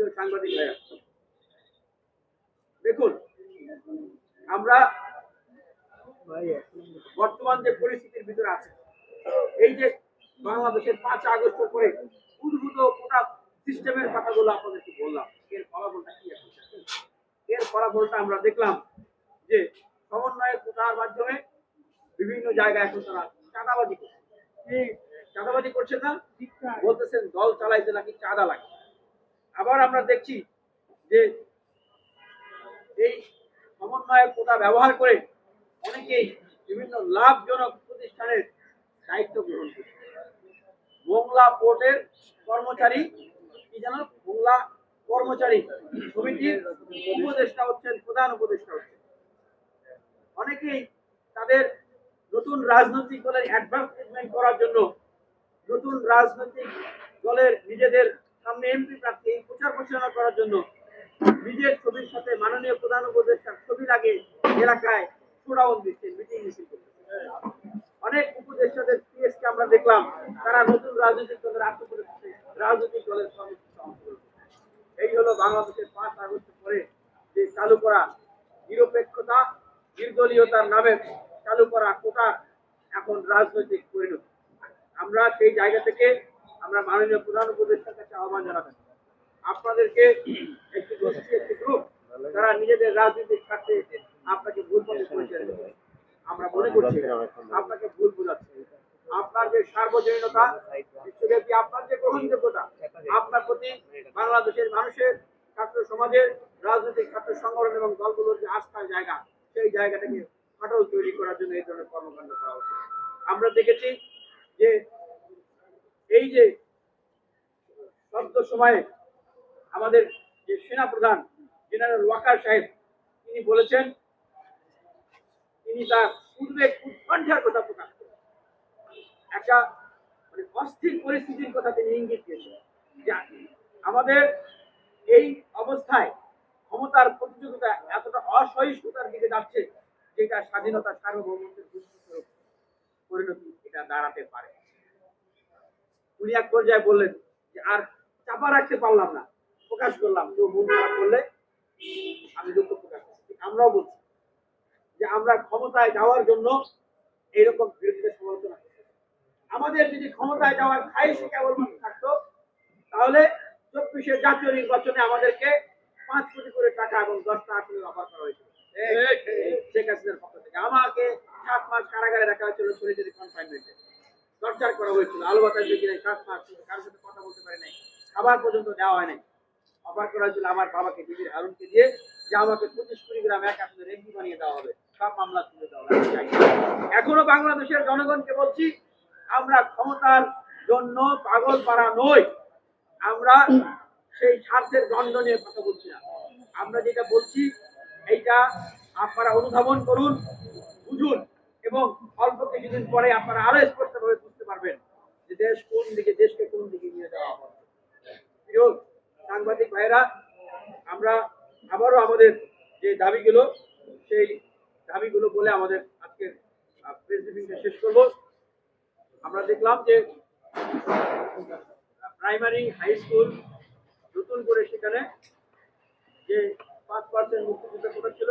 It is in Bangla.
প্রিয় সাংবাদিক ভাইয়া দেখুন, আমরা বর্তমান যে পরিস্থিতির ভিতরে আছে, এই যে বাংলাদেশের পাঁচ আগস্ট পরে উদ্ভূত কোটা সিস্টেমের কথাগুলো আপনাদেরকে বললাম, এর ফলাফলটা কি এর ফলাফলটা আমরা দেখলাম যে সমন্বয়ের কোটার মাধ্যমে বিভিন্ন জায়গায় এখন তারা চাঁদাবাজি করছে। চাঁদাবাজি করছেন না? বলতেছেন দল চালাইতে নাকি চাঁদা লাগে। আবার আমরা দেখছি যে এই সমন্বয়ের কোটা ব্যবহার করে অনেকেই বিভিন্ন লাভজনক প্রতিষ্ঠানের দায়িত্ব গ্রহণ করছে। মোংলা পোর্টের কর্মচারী, কি যেন? মোংলা কর্মচারী সমিতির উপদেষ্টা হচ্ছেন, প্রধান উপদেষ্টা হচ্ছেন। অনেকেই তাদের নতুন রাজনৈতিক দলের অ্যাডভার্টাইজমেন্ট করার জন্য নতুন রাজনৈতিক দলের নিজেদের সামনে এমপি প্রার্থী প্রচার প্রচারণা করার জন্য নিজের ছবির সাথে মাননীয় প্রধান উপদেষ্টার ছবি লাগে এলাকায় শোডাউন দিচ্ছে মিটিং মিছিল অনেক উপদেষ্টাদের পিএসকে আমরা দেখলাম, তারা নতুন রাজনৈতিক দলের আত্মপ্রতিষ্ঠা রাজনৈতিক দলের এই হলো বাংলাদেশের পাঁচ আগস্ট পরে যে চালু করা নিরপেক্ষতা, নির্দলীয়তার নামে চালু করা কোটা এখন রাজনৈতিক পরিণতি। আমরা সেই জায়গা থেকে আমরা মাননীয় প্রধান উপদেষ্টার কাছে আহ্বান জানাবেন। আপনাদেরকে একটি গোষ্ঠী, একটি গ্রুপ তারা নিজেদের রাজনৈতিক স্বার্থে আপনাকে ভুল পথে পরিচয় আমরা মনে করছি আপনাকে ভুল বোঝাচ্ছে। আপনার যে সার্বজনীনতা বিশ্বব্যাপী আপনার যে গ্রহণযোগ্যতা, আপনার প্রতি বাংলাদেশের মানুষের, ছাত্র সমাজের, রাজনৈতিক ছাত্র সংগঠন এবং দলগুলোর যে আস্থার জায়গা, সেই জায়গাটাকে ফাটল তৈরি করার জন্য এই ধরনের কর্মকাণ্ড করা হচ্ছে। আমরা দেখেছি যে এই যে সদ্য সময়ে আমাদের যে সেনাপ্রধান জেনারেল ওয়াকার সাহেব, তিনি বলেছেন, তিনি তার উদ্বেগ উৎকণ্ঠার কথা প্রকাশ করেন একটা মানে অস্থির পরিস্থিতির কথা তিনি ইঙ্গিত দিয়েছেন। আমাদের এই অবস্থায় ক্ষমতার প্রতিযোগিতা এতটা অসহিষ্ণুতার দিকে যাচ্ছে, যেটা স্বাধীনতা সার্বভৌমত্বের দুষ্কৃতরূপ পরিণতি এটা দাঁড়াতে পারে। উনি এক পর্যায়ে বললেন যে, আর চাপা রাখতে পারলাম না। প্রকাশ করলাম কেউ মন খারাপ করলে আমি দুঃখ প্রকাশ করছি। আমরাও বলছি যে আমরা ক্ষমতায় যাওয়ার জন্য এইরকম বিরোধীদের সমালোচনা আমাদের যদি ক্ষমতায় যাওয়ার খাইশে কেবলমাত্র থাকতো তাহলে চব্বিশের জাতীয় নির্বাচনে আমাদেরকে পাঁচ কোটি করে টাকা এবং দশটা আসনের অফার করা হয়েছিল। শেখ হাসিনার পক্ষ থেকে। আমাকে সাত মাস কারাগারে রাখা হয়েছিল কনফাইনমেন্টে টর্চার করা হয়েছিল আলু বাতাস দেখি নাই সাত মাস কিন্তু কারোর সাথে কথা বলতে পারি নাই। খাবার পর্যন্ত দেওয়া হয় নাই। অফার করা হয়েছিল আমার বাবাকে, দিদির হারুনকে দিয়ে। যে আমাকে পঁচিশ কুড়ি গ্রাম এক আসলে রেডি বানিয়ে দেওয়া হবে। সব মামলা তুলে দেওয়া এখনও বাংলাদেশের জনগণকে বলছি, আমরা ক্ষমতার জন্য পাগল পাড়া নই। আমরা সেই স্বার্থের দণ্ড নিয়ে কথা বলছি না। আমরা যেটা বলছি, এইটা আপনারা অনুধাবন করুন, বুঝুন এবং অল্প কিছুদিন পরে আপনারা আরও স্পষ্টভাবে বুঝতে পারবেন যে দেশ কোন দিকে, দেশকে কোন দিকে নিয়ে যাওয়া হবে। সাংবাদিক ভাইরা আমরা আবারও আমাদের যে দাবিগুলো, সেই দাবিগুলো বলে আমাদের আজকের প্রেস ব্রিফিংটা শেষ করব। আমরা দেখলাম যে প্রাইমারি হাই স্কুল নতুন করে সেখানে যে পাঁচ পার্সেন্ট মুক্তিযুদ্ধ করেছিল।